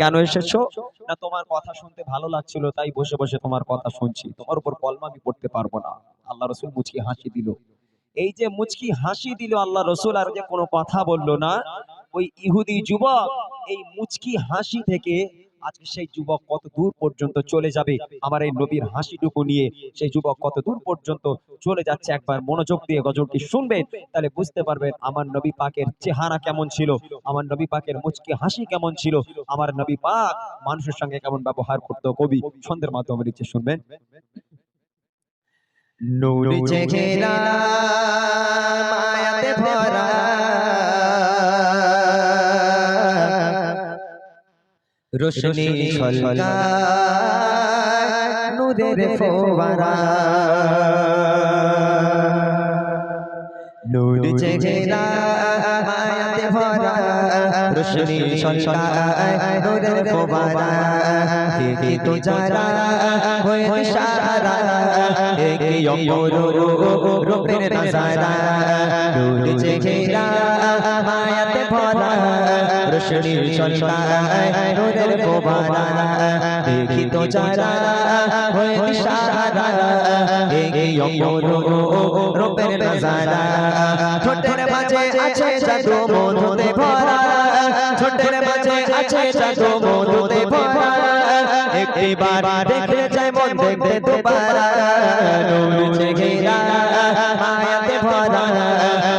কেন এসেছ? না, তোমার কথা শুনতে ভালো লাগছিল, তাই বসে বসে তোমার কথা শুনছি। তোমার উপর কলমা আমি পড়তে পারব না। আল্লাহ রসুল মুচকি হাসি দিল। এই যে মুচকি হাসি দিল আল্লাহ রসুল, আর যে কোনো কথা বলল না, ওই ইহুদি যুবক এই মুচকি হাসি থেকে আজকে সেই যুবক কত দূর পর্যন্ত চলে যাবে? আমার এই নবীর হাসিটুকু নিয়ে সেই যুবক কত দূর পর্যন্ত চলে যাচ্ছে? একবার মনোযোগ দিয়ে গজলটি শুনবেন তাহলে বুঝতে পারবেন আমার নবী পাকের চেহারা কেমন ছিল আমার নবী পাকের মুচকি হাসি কেমন ছিল আমার নবী পাক মানুষের সঙ্গে কেমন ব্যবহার করতো? কবি ছন্দের মাধ্যমে লিখছে শুনবেন। নূর চেহারা মায়াতে ভরা। রোশনি ছলকা নূরের ফোয়ারা। নূর চেহারা মায়াতে ভরা। রোশনি ছলকা নূরের ফোয়ারা। দেখি তো যারা হয়ে সারা। একে অপর রূপের নজারা। নূর মায়াতে ভরা। রোশনি ছলকা নূরের দেখি তো যারা হয়ে রূপের নজারা মাঝে আছে জাদু মধুতে ভরা। ছোটের মাঝে আছে জাদু মধুতে ভরা। একটিবার দেখলে চাই দেখতে দুবারা নূর চেহারা মায়াতে ভরা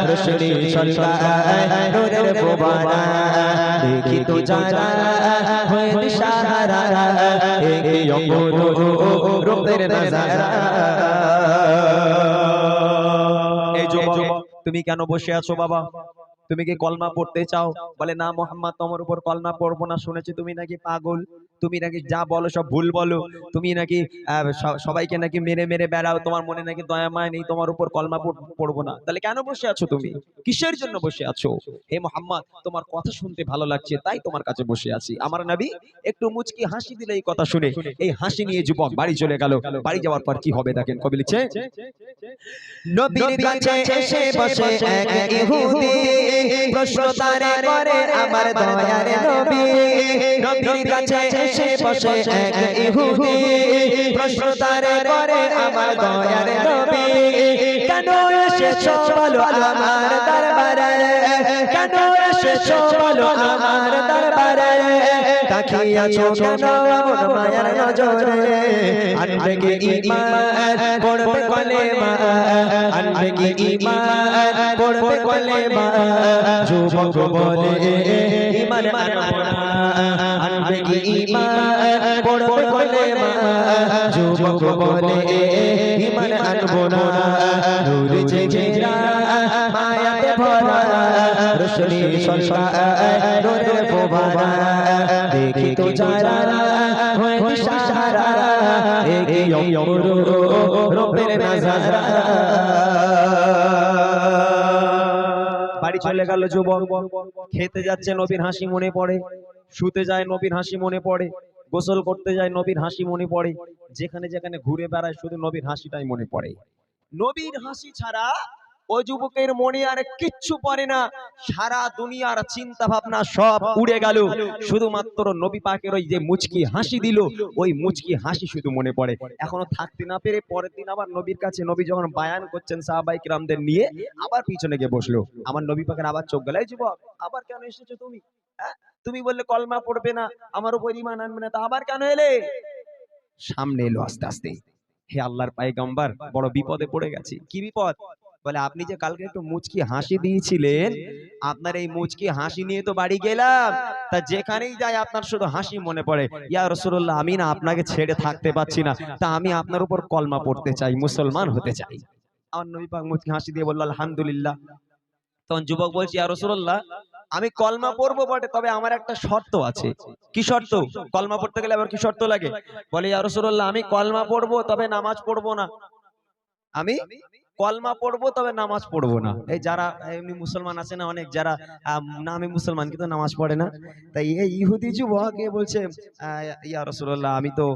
রোশনি ছলকা নূরের ফোয়ারা দেখি তো যারা হয়ে সাহারা একে অপর রূপের নজারা। এই যুবক তুমি কেন বসে আছো বাবা? তুমি কি কলমা পড়তে চাও? বলে না মোহাম্মদ তোমার উপর কলমা পড়ব না। শুনেছি তুমি নাকি পাগল। তুমি নাকি যা বলো সব ভুল বলো। তুমি নাকি সবাইকে নাকি মেরে মেরে বেড়াও তোমার মনে নাকি দয়া মায় নেই তোমার উপর কলমা পড়ব না। তাহলে কেন বসে আছো তুমি? কিসের জন্য বসে আছো? হে মোহাম্মদ তোমার কথা শুনতে ভালো লাগছে তাই তোমার কাছে বসে আছি। আমার নবী একটু মুচকি হাসি দিলে এই কথা শুনে এই হাসি নিয়ে যুবক বাড়ি চলে গেল। বাড়ি যাওয়ার পর কি হবে দেখেন কবি লিখছে? নবীর কাছে এসে বসে এক ইহুদি প্রশ্ন তারে করে আমার দয়ার নবী। নবীর কাছে বসে এক ইহুদি প্রশ্ন তারে করে আমার দয়ার নবী। কেন এসেছ বলো আমার দরবারে? কেন এসেছ বলো আমার দরবারে? তাকিয়াছো কেন আমার মায়ার নজরে? আনবে কি ঈমান পড়বে কলেমা আনবে কি ঈমান পড়বে কলেমা যুবক বলে ঈমান আনব না। আনবে কি ঈমান পড়বে কলেমা যুবক বলে বাড়ি চলে গেল যুবক। খেতে যাচ্ছে নবীর হাসি মনে পড়ে। শুতে যায় নবীর হাসি মনে পড়ে। গোসল করতে যায় নবীর হাসি মনে পড়ে। যেখানে যেখানে ঘুরে বেড়ায় শুধু নবীর হাসিটাই মনে পড়ে। নবীর হাসি ছাড়া ওই যুবকের মনে আর কিচ্ছু পড়ে না। সারা দুনিয়ার চিন্তা ভাবনা সব উড়ে গেল। শুধুমাত্র নবী পাকের ওই যে মুচকি হাসি দিল, ওই মুচকি হাসি শুধু মনে পড়ে। এখনও থাকতে না পেরে পরের দিন আবার নবীর কাছে নবী যখন বায়ান করছেন সাহাবাই কিরামদের নিয়ে, আবার পিছনে গিয়ে বসল। আমার নবী পাকের আবার চোখ গেল যুবক, আবার কেন এসেছ তুমি? হ্যাঁ? তুমি বললে কলমা পড়বে না, আমার উপর ইমান আনবে না, তা আবার কেন এলে? সামনে এলো আস্তে আস্তে। হে আল্লাহর পায়গাম্বার বড় বিপদে পড়ে গেছি। কি বিপদ? বলে, আপনি যে কালকে একটু মুচকি হাসি দিয়েছিলেন, আপনার এই মুচকি হাসি নিয়ে তো বাড়ি গেলাম। তা যেখানেই যাই, আপনার শুধু হাসি মনে পড়ে। ইয়া রসুল্লাহ আমি না আপনাকে ছেড়ে থাকতে পারছি না। তা আমি আপনার উপর কলমা পড়তে চাই, মুসলমান হতে চাই। আমার নবী পাক মুচকি হাসি দিয়ে বলল, আলহামদুলিল্লাহ। তখন যুবক বলছি, ইয়া রসুল্লাহ আমি কলমা পড়ব বটে তবে আমার একটা শর্ত আছে। কি শর্ত? কলমা পড়তে গেলে আবার কি শর্ত লাগে? বলে ইয়া রসুল্লাহ আমি কলমা পড়ব তবে নামাজ পড়ব না। আমি কলমা পড়ব তবে নামাজ পড়ব না। এই যারা এমনি মুসলমান আছে না অনেক যারা আহ, নামে মুসলমান কিন্তু নামাজ পড়ে না। তাই এই ইহুদি যুবক বলছে আহ, ইয়া রসুল্লাহ আমি তো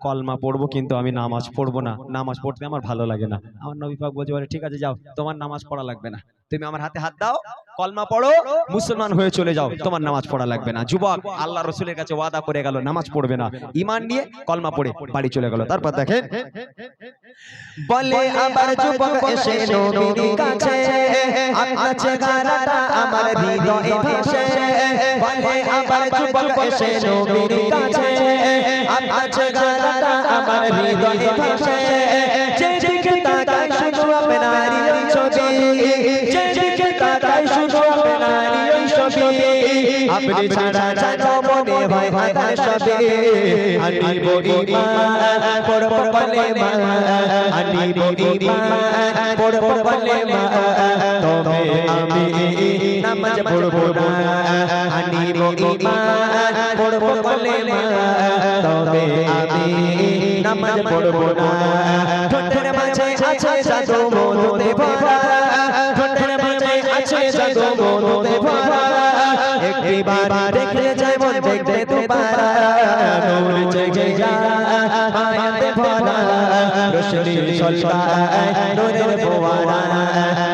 কলমা পড়ব কিন্তু আমি নামাজ পড়ব না। নামাজ পড়তে আমার ভালো লাগে না। আমার নবী পাক বলছে বলে ঠিক আছে যাও তোমার নামাজ পড়া লাগবে না। তুমি আমার হাতে হাত দাও কলমা পড়ো মুসলমান হয়ে চলে যাও। তোমার নামাজ পড়া লাগবে না। যুবক আল্লাহ রসুলের কাছে ওয়াদা করে গেল নামাজ পড়বে না। ইমান নিয়ে কলমা পড়ে বাড়ি চলে গেল। তারপর দেখেন বলে আবার যুবক এসে নবীর কাছে আপনার চেহারাটা আমার হৃদয়ে ভাসে। বলে আবার যুবক এসে নবীর কাছে আপনার চেহারাটা আমার হৃদয়ে ভাসে। যেদিকে তাকাই শুধু আপনারই আপনি ছাড়া জানো মনে হয় আধার সবে। আনিব ইমান পড়ব বলে মা। আনিব ইমান পড়ব বলে মা। তবে আমি নামাজ পড়ব না। আনিব ইমান পড়ব বলে মা। তবে আমি নামাজ পড়ব না। ঠোঁটের মাঝে আছে জাদু মধুতে ভরা। একবার দেখলে যায় মন দেখতে দুবার নূর জেগে যায় মায়াতে ভরা, রোশনি ঝলকায়, নূরের ফোয়ারা।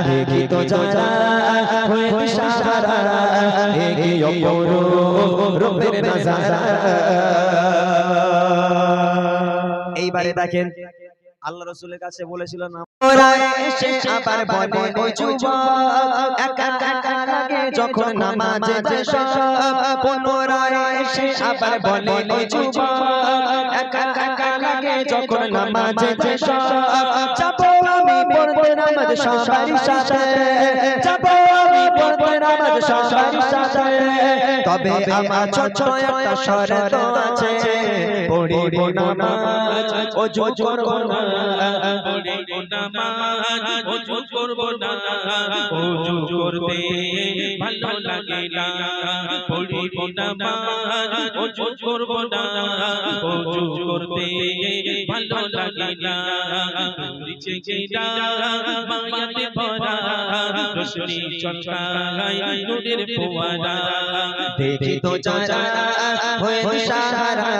দেখি তো যারা হয়ে দিশাহারা একে অপরূপ রূপের নজারা। এইবারে দেখেন আল্লাহ রসুলের কাছে বলেছিল না আবার বলে ওই যুবক যখন নামাজে এসে আবার বলে ওই যুবক যখন নামাজে যেসব আমি পড়তে নামাজ সবারই সাথে যাব আমি পড়তে নামাজ সবারই সাথে তবে আমার ছোট একটা শরত আছে। পড়িব নামাজ ওযু করব না। পড়িব নামাজ ওযু করব না। ওযু করতে ভালো লাগে না। পড়িব নামাজ ওযু করব না। ওযু করতে ভালো লাগে না। নিচে গেরা মায়াতে ভরা রোশনি চমকায় নূরের ফোয়ারা দেখি তো যারা, হয়ে সাহারা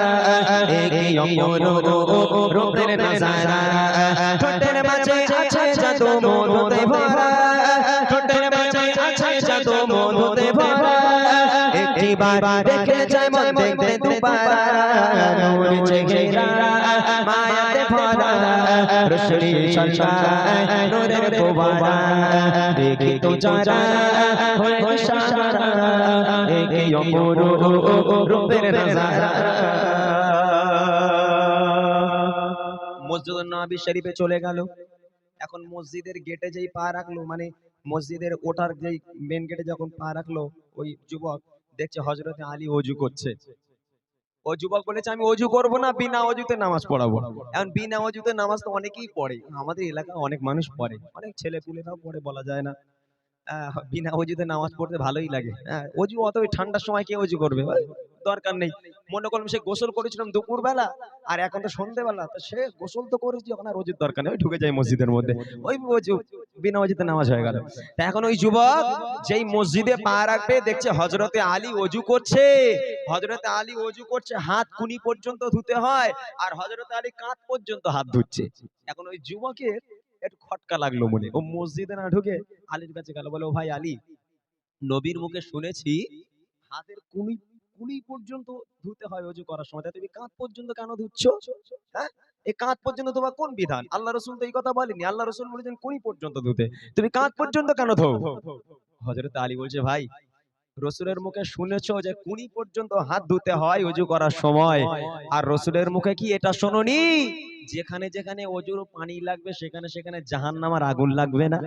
একে অমর রূপের নজারা ঠোঁটের একটিবার দেখে যায় মন দেখতে দুবার নূর জেগেরা মায়াতে ভরা রোশনি ঝলকায় নূরের ফোয়ারা দেখি তো যারা হয়ে সাহারা একে অপর রূপের নজারা। মসজিদ নবী শরীফে চলে গেল। এখন মসজিদের গেটে যেই পা রাখল মানে মসজিদের ওঠার যেই মেন গেটে যখন পা রাখল ওই যুবক দেখছে হজরত আলী অজু করছে। ও যুবক বলেছে, আমি অজু করব না, বিনা অজুতে নামাজ পড়াবো। এখন বিনা অজুতে নামাজ তো অনেকেই পড়ে। আমাদের এলাকায় অনেক মানুষ পড়ে। অনেক ছেলে পুলেরাও পড়ে বলা যায় না। বিনা অজুতে নামাজ পড়তে ভালোই লাগে। হ্যাঁ অজু অত ওই ঠান্ডার সময় কে অজু করবে? দরকার নেই। মনে করলাম সে গোসল করেছিলাম দুপুর বেলা আর এখন তো সন্ধ্যেবেলা তো সে গোসল তো করেছি এখন আর অজুর দরকার নেই। ঢুকে যায় মসজিদের মধ্যে। ওই অজু বিনা অজুতে নামাজ হয়ে গেল। তা এখন ওই যুবক যেই মসজিদে পা রাখবে দেখছে হজরতে আলী অজু করছে। হজরতে আলী অজু করছে হাত কুনি পর্যন্ত ধুতে হয় আর হজরতে আলী কাঁধ পর্যন্ত হাত ধুচ্ছে। এখন ওই যুবকের একটু খটকা লাগল মনে। ও মসজিদে না ঢুকে আলীর কাছে গেল, বলে, ও ভাই আলী, নবীর মুখে শুনেছি হাতের কুনি কুনি পর্যন্ত ধুতে হয় অজু করার সময়। তুমি কাঁধ পর্যন্ত কেন ধুচ্ছ? হ্যাঁ? এই কাঁধ পর্যন্ত তোমার কোন বিধান? আল্লাহ রসুল তো এই কথা বলেনি আল্লাহ রসুল বলেছেন কুনি পর্যন্ত ধুতে। তুমি কাঁধ পর্যন্ত কেন ধো হজরত আলী বলছে, ভাই রসুলের মুখে শুনেছ যে কুনি পর্যন্ত হাত ধুতে হয় অজু করার সময়? আর রসুলের মুখে কি এটা শোনোনি? যেখানে যেখানে অজুর পানি লাগবে, সেখানে সেখানে জাহান নামার আগুন লাগবে না।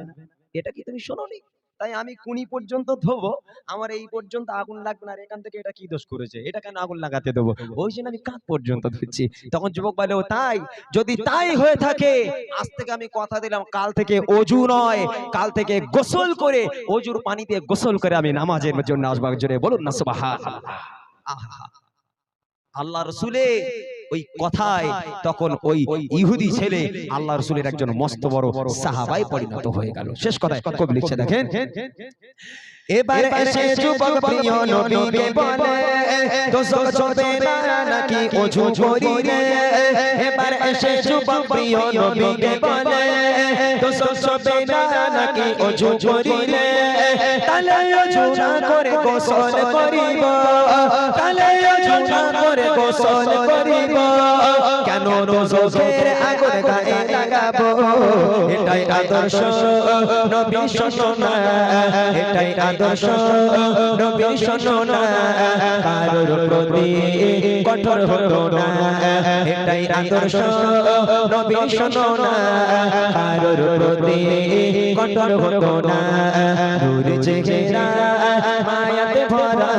এটা কি তুমি শোনোনি? তাই আমি কুনি পর্যন্ত ধোবো। আমার এই পর্যন্ত আগুন লাগবে না, আর এখান থেকে এটা কি দোষ করেছে? এটা কেন আগুন লাগাতে দেবো? ওই জন্য আমি কাঁধ পর্যন্ত ধুচ্ছি। তখন যুবক বলে, ও তাই? যদি তাই হয়ে থাকে, আজ থেকে আমি কথা দিলাম, কাল থেকে অজু নয়। কাল থেকে গোসল করে, অজুর পানিতে গোসল করে আমি নামাজের জন্য আসবার জন্য বলুন না আহা আল্লাহ রসুলে ওই কথায় তখন ওই ইহুদি ছেলে আল্লাহ রসুলের একজন মস্ত বড় সাহাবাই পরিণত হয়ে গেল। শেষ কথায় কবি লিখছে দেখেন এবার এসে যুবক প্রিয় নবীকে বলে দোষক চলবে না নাকি অজু করিলে এবার এসে যুবক প্রিয় নবীকে বলে দোষক চলবে না নাকি অজু করিলে তালে অজু করে গোসল করিব তালে অজু করে গোসল করিব। কেন দোষকের আগুন গায়ে লাগাবো? এটাই আদর্শ নবী শোনো এটাই আদর্শ নবী শোনো কারোর প্রতি কঠোর হতো না। এটাই আদর্শ নবী শোনো কারোর প্রতি কঠোর হতো না। দূর জেগেরা মায়াতে ভরা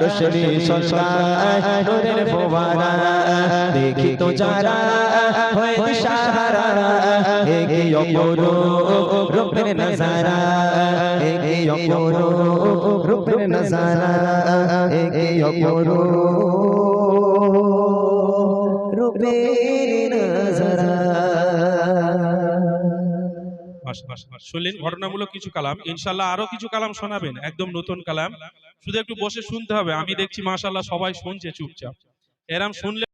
রোশনি সন্তান নূরের ফোয়ারা। দেখি তো যারা রূপের নজারা নজারা শুনলেন, ঘটনামূলক কিছু কালাম। ইনশাল্লাহ আরও কিছু কালাম শোনাবেন, একদম নতুন কালাম। শুধু একটু বসে শুনতে হবে, আমি দেখছি মাশাল্লাহ সবাই শুনছে চুপচাপ। এরম শুনলে